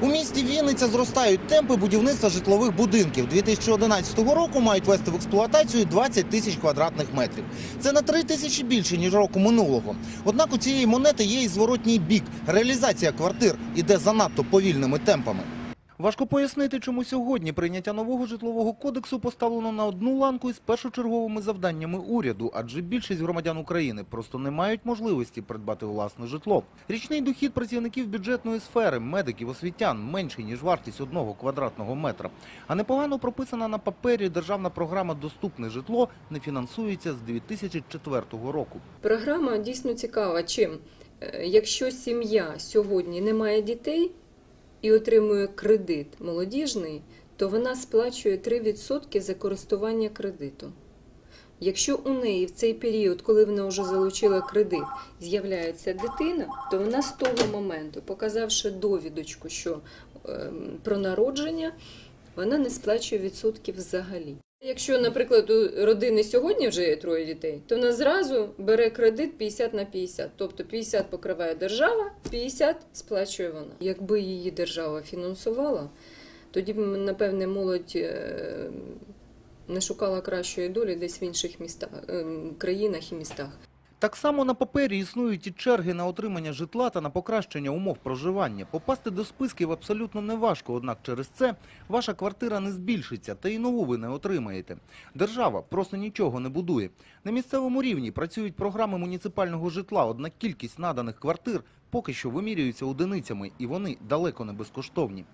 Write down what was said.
У місті Вінниця зростають темпи будівництва житлових будинків. 2011 року мають вести в експлуатацію 20 тисяч квадратних метрів. Це на 3 тисячі більше, ніж року минулого. Однак у цієї монети є і зворотній бік. Реалізація квартир іде занадто повільними темпами. Важко пояснити, чому сьогодні прийняття нового житлового кодексу поставлено на одну ланку із першочерговими завданнями уряду, адже більшість громадян України просто не мають можливості придбати власне житло. Річний дохід працівників бюджетної сфери, медиків, освітян менший, ніж вартість одного квадратного метра. А непогано прописана на папері державна програма «Доступне житло» не фінансується з 2004 року. Програма дійсно цікава. Чим? Е, Якщо сім'я сьогодні не має дітей і отримує кредит молодіжний, то вона сплачує 3% за користування кредиту. Якщо у неї в цей період, коли вона вже залучила кредит, з'являється дитина, то вона з того моменту, показавши довідочку, що ем, про народження, вона не сплачує відсотків взагалі. Якщо, наприклад, у родини сьогодні вже є троє дітей, то вона зразу бере кредит 50 на 50. Тобто 50 покриває держава, 50 сплачує вона. Якби її держава фінансувала, тоді б, напевне, молодь е, не шукала кращої долі десь в інших містах, е, країнах і містах. Так само на папері існують і черги на отримання житла та на покращення умов проживання. Попасти до списків абсолютно не важко, однак через це ваша квартира не збільшиться, та й нову ви не отримаєте. Держава просто нічого не будує. На місцевому рівні працюють програми муніципального житла, однак кількість наданих квартир поки що вимірюється одиницями, і вони далеко не безкоштовні.